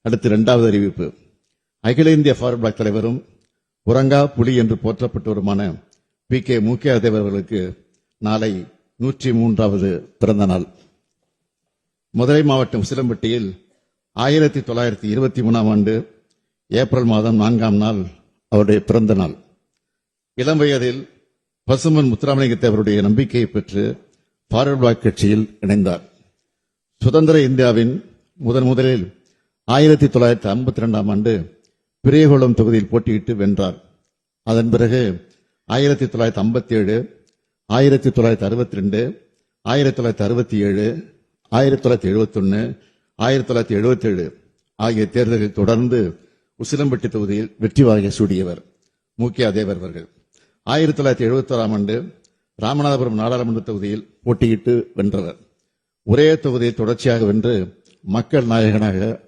அடுத்து இரண்டாவது அறிவிப்பு. அகில இந்திய ஃபார்வர்ட் பிளாக் தலைவரும் உரங்கா புலி என்று போற்றப்பட்டவருமான பி கே முக்கிய தேவர்களுக்கு நாளை நூற்றி மூன்றாவது பிறந்த நாள். மதுரை மாவட்டம் சிலம்பட்டியில் ஆயிரத்தி தொள்ளாயிரத்தி இருபத்தி மூணாம் ஆண்டு ஏப்ரல் மாதம் நான்காம் நாள் அவருடைய பிறந்த நாள். இளம் வயதில் பசுமன் முத்துராமலிங்க தேவருடைய நம்பிக்கையை பெற்று ஃபார்வர்ட் பிளாக் கட்சியில் இணைந்தார். சுதந்திர இந்தியாவின் முதன் முதலில் ஆயிரத்தி தொள்ளாயிரத்தி ஐம்பத்தி ரெண்டாம் ஆண்டு பெரியகுளம் தொகுதியில் போட்டியிட்டு வென்றார். அதன் பிறகு ஆயிரத்தி தொள்ளாயிரத்தி ஐம்பத்தி ஏழு ஆயிரத்தி தொள்ளாயிரத்தி அறுபத்தி ரெண்டு ஆயிரத்தி தொள்ளாயிரத்தி அறுபத்தி ஏழு ஆயிரத்தி தொள்ளாயிரத்தி எழுபத்தொன்று ஆயிரத்தி தொள்ளாயிரத்தி எழுபத்தி ஏழு ஆகிய தேர்தலில் தொடர்ந்து உசிலம்பட்டி தொகுதியில் வெற்றி வாகை சூடியவர் முக்கிய தேவர் அவர்கள். ஆயிரத்தி தொள்ளாயிரத்தி எழுபத்தி ஆண்டு ராமநாதபுரம் நாடாளுமன்ற தொகுதியில் போட்டியிட்டு வென்றவர். ஒரே தொகுதியை தொடர்ச்சியாக வென்று மக்கள் நாயகனாக